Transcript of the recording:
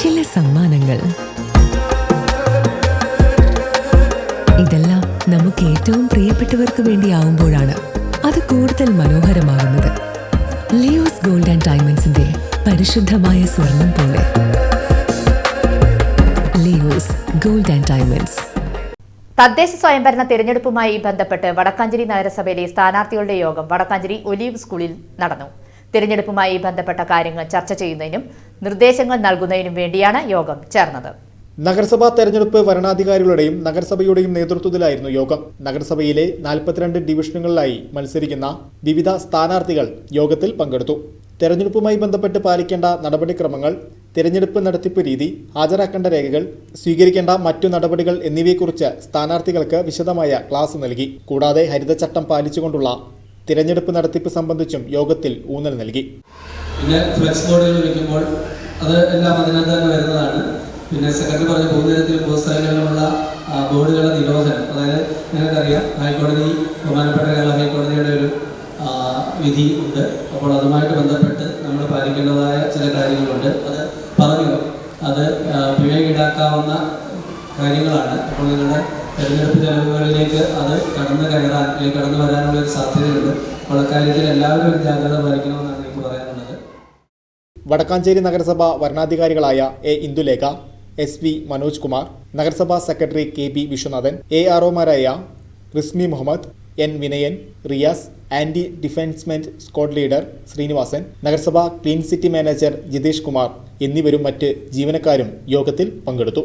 ചില സമ്മാനങ്ങൾ. ഇതെല്ലാം നമുക്ക് ഏറ്റവും പ്രിയപ്പെട്ടവർക്ക് വേണ്ടിയാവുമ്പോഴാണ് അത് കൂടുതൽ മനോഹരമാകുന്നത്. ലിയോസ് ഗോൾഡ് ആൻഡ് ഡയമണ്ട്സിന്റെ പരിശുദ്ധമായ സ്വർണം പോലെ. Leos gold and diamonds. തദ്ദേശ സ്വയംഭരണ തെരഞ്ഞെടുപ്പുമായി ബന്ധപ്പെട്ട് വടക്കാഞ്ചേരി നഗരസഭയിലെ സ്ഥാനാർത്ഥികളുടെ യോഗം വടക്കാഞ്ചേരി ഒലീവ് സ്കൂളിൽ നടന്നു. തിരഞ്ഞെടുപ്പുമായി ബന്ധപ്പെട്ട കാര്യങ്ങൾ ചർച്ച ചെയ്യുന്നതിനും നിർദ്ദേശങ്ങൾ നൽകുന്നതിനും വേണ്ടിയാണ് യോഗം ചേർന്നത്. നഗരസഭാ തെരഞ്ഞെടുപ്പ് വരണാധികാരികളുടെയും നഗരസഭയുടെയും നേതൃത്വത്തിലായിരുന്നു യോഗം. നഗരസഭയിലെ നാൽപ്പത്തിരണ്ട് ഡിവിഷനുകളിലായി മത്സരിക്കുന്ന വിവിധ സ്ഥാനാർത്ഥികൾ യോഗത്തിൽ പങ്കെടുത്തു. തെരഞ്ഞെടുപ്പുമായി ബന്ധപ്പെട്ട് പാലിക്കേണ്ട നടപടിക്രമങ്ങൾ തിരഞ്ഞെടുപ്പ് നടത്തിപ്പ് രീതി ഹാജരാക്കേണ്ട രേഖകൾ സ്വീകരിക്കേണ്ട മറ്റു നടപടികൾ എന്നിവയെക്കുറിച്ച് സ്ഥാനാർത്ഥികൾക്ക് വിശദമായ ക്ലാസ് നൽകി. കൂടാതെ ഹരിതചട്ടം പാലിച്ചുകൊണ്ടുള്ള തിരഞ്ഞെടുപ്പ് നടത്തിപ്പ് സംബന്ധിച്ചും യോഗത്തിൽ ഊന്നൽ നൽകി. പിന്നെ ഫ്ലെക്സ് ബോർഡുകൾ വയ്ക്കുമ്പോൾ അത് എല്ലാം അതിനകത്ത് തന്നെ വരുന്നതാണ്. പിന്നെ സെക്രട്ടറി പറഞ്ഞ പൊതുനിരത്തിലും പൊതുസ്ഥലങ്ങളിലുമുള്ള ബോർഡുകളുടെ നിരോധനം. അതായത് നിങ്ങൾക്കറിയാം ഹൈക്കോടതി ബഹുമാനപ്പെട്ട കേരള ഹൈക്കോടതിയുടെ ഒരു വിധി ഉണ്ട്. അപ്പോൾ അതുമായിട്ട് ബന്ധപ്പെട്ട് നമ്മൾ പാലിക്കേണ്ടതായ ചില കാര്യങ്ങളുണ്ട്. അത് പറഞ്ഞു. അത് പിഴ ഈടാക്കാവുന്ന കാര്യങ്ങളാണ്. അപ്പോൾ നിങ്ങളുടെ തെരഞ്ഞെടുപ്പ് ചെലവുകളിലേക്ക് അത് കടന്നു കയറാൻ അല്ലെങ്കിൽ കടന്നു വരാനുള്ള ഒരു സാധ്യതയുണ്ട്. അപ്പോൾ അക്കാര്യത്തിൽ എല്ലാവരും ജാഗ്രത പാലിക്കണമെന്നാണ് എനിക്ക് പറയാനുള്ളത്. വടക്കാഞ്ചേരി നഗരസഭ വരണാധികാരികളായ A Indulekha S V Manoj Kumar നഗരസഭാ secretary K P Viswanathan A R ഒമാരായ Rismi Muhammad N Vinayan Riyas anti defacement squad leader Srinivasan നഗരസഭാ clean city manager Jithesh Kumar എന്നിവരും മറ്റ് ജീവനക്കാരും യോഗത്തിൽ പങ്കെടുത്തു.